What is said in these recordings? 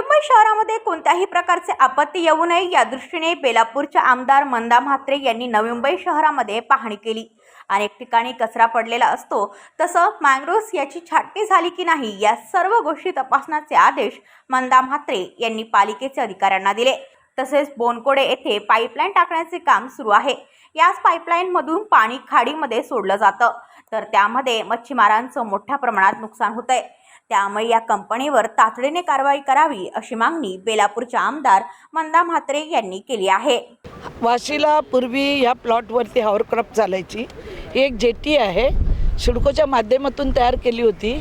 मुंबई शहरामध्ये कोणत्याही प्रकारचे आपत्ती येऊ नये या दृष्टीने बेलापूरच्या आमदार मंदा म्हात्रे यांनी नवी मुंबई शहरामध्ये पाहणी केली. अनेक ठिकाणी कचरा पडलेला असतो तसं मँग्रोव्स याची छाटणी झाली की नाही या सर्व गोष्टी तपासण्याचे आदेश मंदा म्हात्रे यांनी पालिकेचे अधिकाऱ्यांना दिले. तसेच बोनकोडे येथे पाईपलाईन टाकण्याचे काम सुरू आहे. याच पाईपलाईनमधून पाणी खाडीमध्ये सोडलं जातं. तर त्यामध्ये मच्छीमारांचं मोठ्या प्रमाणात नुकसान होतंय. आहे त्यामुळे या कंपनीवर तातडीने कारवाई करावी अशी मागणी बेलापूरचे आमदार मंदा म्हात्रे यांनी केली आहे. वाशीला पूर्वी या प्लॉटवरती हॉवरक्राफ्ट चालायची. ही एक जेटी आहे. शिडकोच्या माध्यमातून तयार केली होती.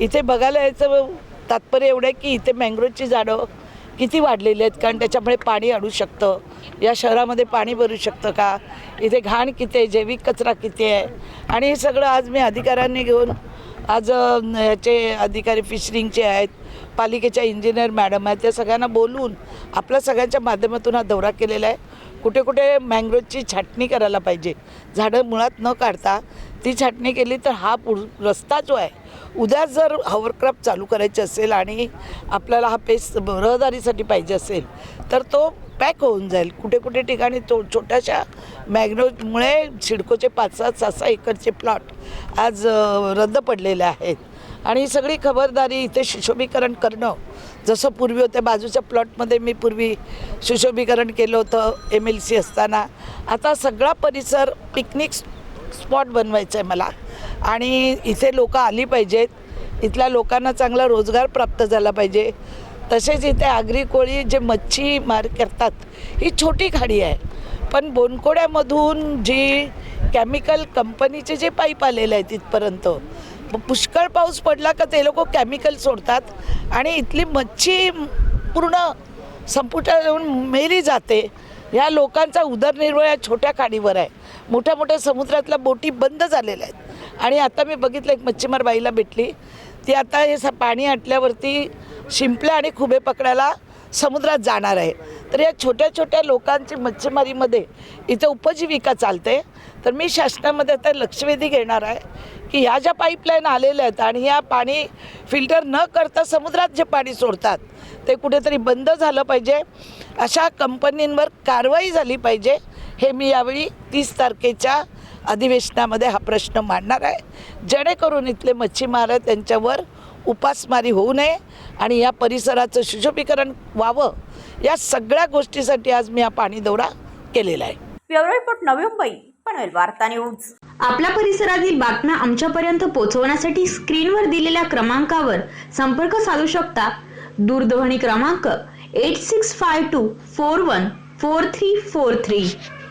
इथे बघायला यायचं तात्पर्य एवढं आहे की इथे मँग्रोवची झाडं किती वाढलेली आहेत कारण त्याच्यामुळे पाणी अडू शकतं. या शहरामध्ये पाणी भरू शकतं का? इथे घाण किती आहे? जैविक कचरा किती आहे? आणि हे सगळं आज मी अधिकाऱ्यांनी घेऊन आज ह्याचे अधिकारी फिशरिंगचे आहेत पालिकेच्या इंजिनियर मॅडम आहेत त्या सगळ्यांना बोलून आपल्या सगळ्यांच्या माध्यमातून हा दौरा केलेला आहे. कुठे कुठे मँग्रोवची छाटणी करायला पाहिजे. झाडं मुळात न काढता ती छाटणी केली तर हा पुढ रस्ता जो आहे उद्या जर हॉवरक्राफ्ट चालू करायचे असेल आणि आपल्याला हा पेस रहदारीसाठी पाहिजे असेल तर तो पॅक होऊन जाईल. कुठे कुठे ठिकाणी तो छोट्याशा मॅग्नोजमुळे सिडकोचे पाच सात सहा सहा एकरचे प्लॉट आज रद्द पडलेले आहेत. आणि सगळी खबरदारी इथे सुशोभीकरण करणं जसं पूर्वी होतं बाजूच्या प्लॉटमध्ये मी पूर्वी सुशोभीकरण केलं होतं एम एल सी असताना. आता सगळा परिसर पिकनिक स्पॉट बनवायचं आहे मला. आणि इथे लोकं आली पाहिजेत. इथल्या लोकांना चांगला रोजगार प्राप्त झाला पाहिजे. तसेच इथे आगरी कोळी जे मच्छी मार करतात ही छोटी खाडी आहे. पण बोनकोड्यामधून जी केमिकल कंपनीचे जे पाईप आलेले आहेत तिथपर्यंत पुष्कळ पाऊस पडला का ते लोक केमिकल सोडतात आणि इथली मच्छी पूर्ण संपुटात येऊन मेली जाते. या लोकांचा उदरनिर्वाह या छोट्या खाडीवर आहे. मोठ्या मोठ्या समुद्रातल्या बोटी बंद झालेल्या आहेत. आणि आता मी बघितलं एक मच्छीमार बाईला भेटली. ती आता हे स पाणी आटल्यावरती शिंपल्या आणि खुबे पकडायला समुद्रात जाणार आहे. तर या छोट्या छोट्या लोकांची मच्छीमारीमध्ये इथं उपजीविका चालते. तर मी शासनामध्ये आता लक्षवेधी घेणार आहे की ह्या ज्या पाईपलाईन आलेल्या आहेत आणि या पाणी फिल्टर न करता समुद्रात जे पाणी सोडतात ते कुठेतरी बंद झालं पाहिजे. अशा कंपनींवर कारवाई झाली पाहिजे हे मी यावेळी तीस तारखेच्या अधिवेशनामध्ये हा प्रश्न मांडणार आहे. जेणेकरून इथले मच्छीमार त्यांच्यावर उपासमारी होऊ नये आणि या परिसराचं सुशोभीकरण व्हावं या सगळ्या गोष्टीसाठी आज मी हा पाणी दौरा केलेला आहे. ब्युरो रिपोर्ट नवी मुंबई पनवेल वार्ता न्यूज. आपल्या परिसरातील बातम्या आमच्यापर्यंत पोहोचवण्यासाठी स्क्रीनवर दिलेल्या क्रमांकावर संपर्क साधू शकता. दूरध्वनी क्रमांक eight six five two four one four three four three